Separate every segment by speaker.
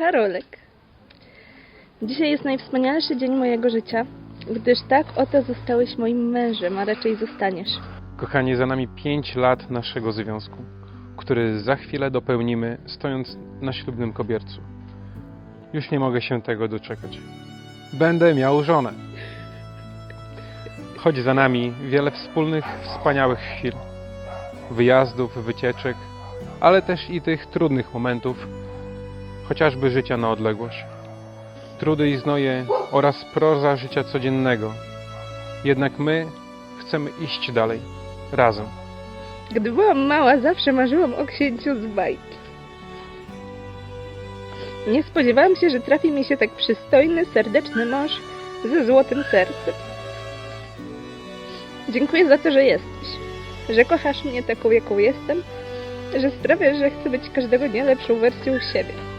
Speaker 1: Karolek. Dzisiaj jest najwspanialszy dzień mojego życia, gdyż tak oto zostałeś moim mężem, a raczej zostaniesz.
Speaker 2: Kochani, za nami 5 lat naszego związku, który za chwilę dopełnimy stojąc na ślubnym kobiercu. Już nie mogę się tego doczekać. Będę miał żonę. Chodź za nami wiele wspólnych, wspaniałych chwil. Wyjazdów, wycieczek, ale też i tych trudnych momentów, chociażby życia na odległość. Trudy i znoje oraz proza życia codziennego. Jednak my chcemy iść dalej, razem.
Speaker 1: Gdy byłam mała, zawsze marzyłam o księciu z bajki. Nie spodziewałam się, że trafi mi się tak przystojny, serdeczny mąż ze złotym sercem. Dziękuję za to, że jesteś, że kochasz mnie taką, jaką jestem, że sprawiasz, że chcę być każdego dnia lepszą wersją siebie.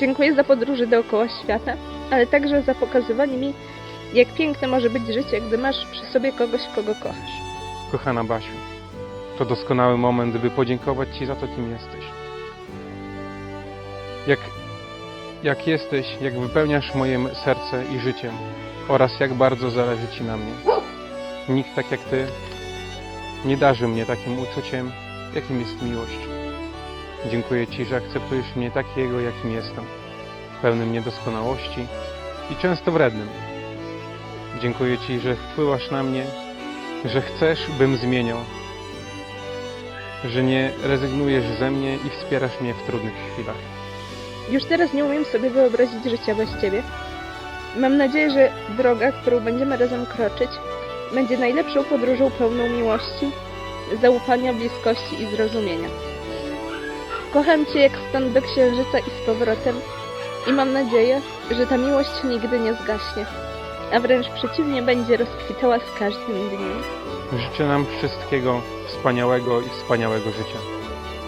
Speaker 1: Dziękuję za podróże dookoła świata, ale także za pokazywanie mi, jak piękne może być życie, gdy masz przy sobie kogoś, kogo kochasz.
Speaker 2: Kochana Basiu, to doskonały moment, by podziękować Ci za to, kim jesteś. Jak, jak jesteś, jak wypełniasz moje serce i życie oraz jak bardzo zależy Ci na mnie. Nikt tak jak Ty nie darzy mnie takim uczuciem, jakim jest miłość. Dziękuję Ci, że akceptujesz mnie takiego, jakim jestem, pełnym niedoskonałości i często wrednym. Dziękuję Ci, że wpływasz na mnie że chcesz, bym zmieniał, że nie rezygnujesz ze mnie i wspierasz mnie w trudnych chwilach.
Speaker 1: Już teraz nie umiem sobie wyobrazić życia bez Ciebie. Mam nadzieję, że droga, którą będziemy razem kroczyć, będzie najlepszą podróżą pełną miłości, zaufania, bliskości i zrozumienia. Kocham Cię jak stąd do księżyca i z powrotem i mam nadzieję, że ta miłość nigdy nie zgaśnie, a wręcz przeciwnie będzie rozkwitała z każdym dniem.
Speaker 2: Życzę nam wszystkiego wspaniałego i wspaniałego życia,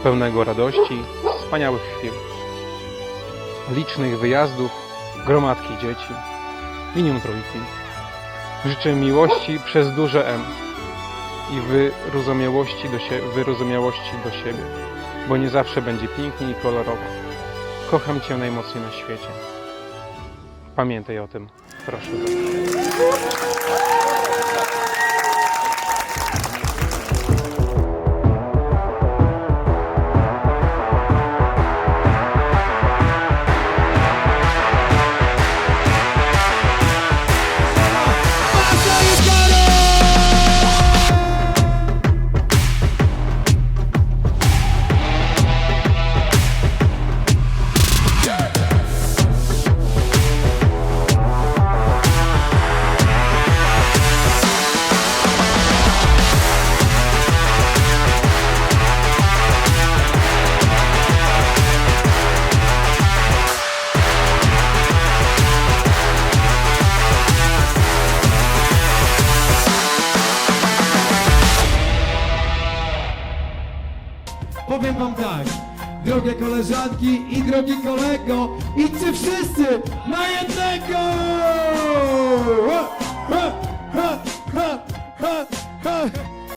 Speaker 2: pełnego radości, wspaniałych chwil, licznych wyjazdów, gromadki dzieci, minimum trójki. Życzę miłości przez duże M i wyrozumiałości do, sie- wyrozumiałości do siebie, bo nie zawsze będzie pięknie i kolorowo. Kocham Cię najmocniej na świecie. Pamiętaj o tym, proszę. zawsze.
Speaker 3: Powiem wam tak, drogie koleżanki i drogi kolego, idźcie wszyscy na jednego!